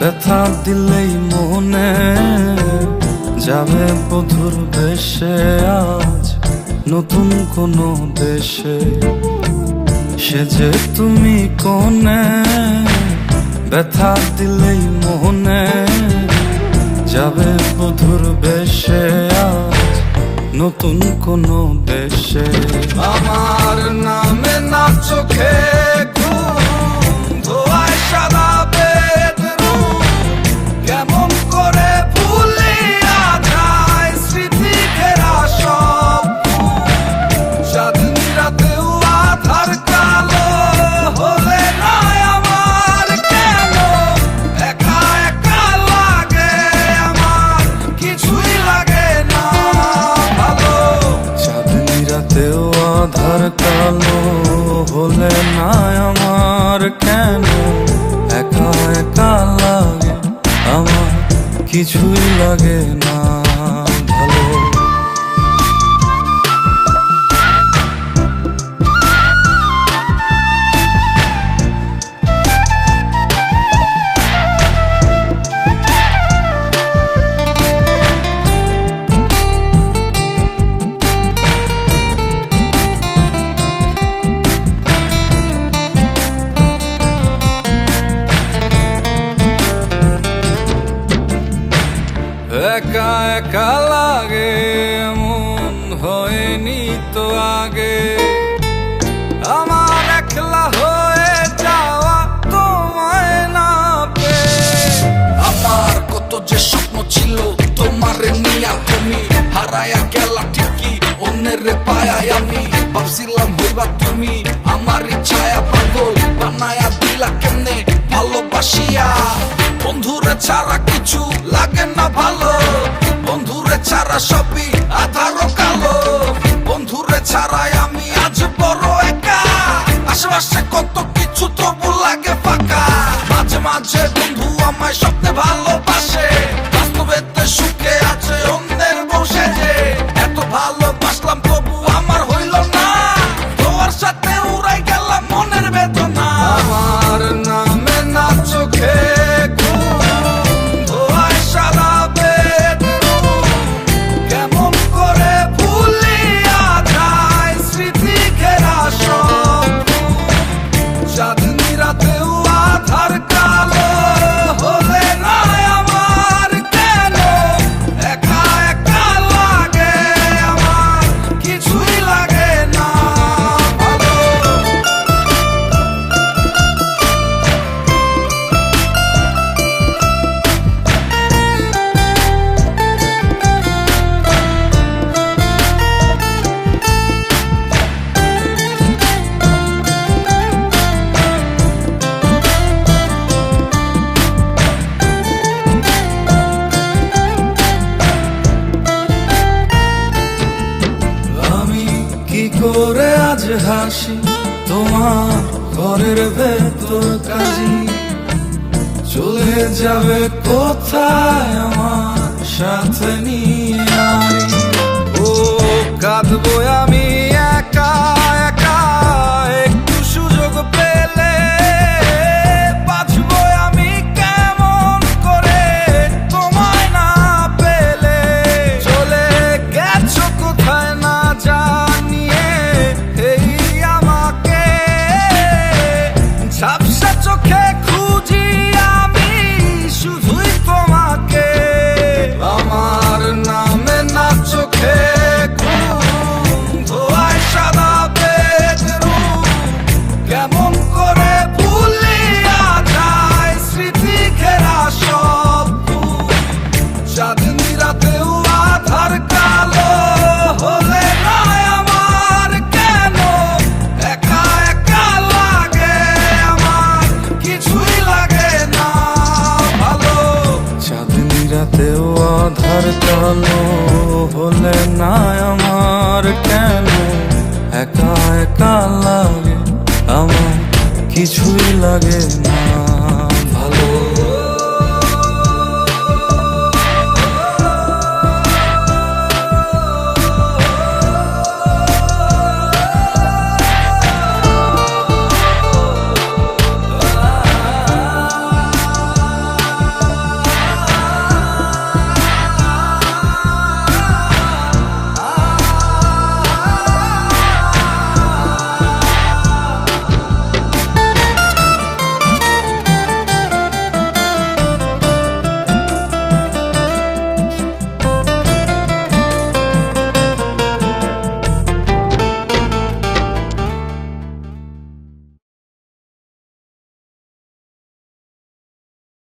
ব্যথা দিলেই মনে যাবে বধুর বেশে আজ নতুন কোনো দেশে। সে যে তুমি কোনে ব্যথা দিলেই মনে যাবে বধুর বেশে আজ নতুন কোনো দেশে। আমার নামে না না আমার কেন একা একা লাগে? আমার কিছুই লাগে না। একা একা লাগে, মন হয়নি তো আগে। আমার একলা হয়ে যাওয়া তোমায় না পেয়ে। আমার কত যে স্বপ্ন ছিল, তোমার নিয়া তুমি হারায়া গেলা ঠিকই, অন্যের পায়া আমি ভাবছিলাম সবই আধারো কালো বন্ধুরে ছাড়াই আমি আজ বড় একা। আশেপাশে কত কিছু তবু লাগে ফাঁকা। মাঝে মাঝে বন্ধু আমায় স্বপ্নে ভালোবাসে। হাসি তোমার ঘরের ভেতর কাজী। চলে যাবে কোথায় আমার সাথে নিয়ে ও কাঁদবো আমি। হলে না আমার কেন? একা একা লাগে আমার কিছুই লাগে না।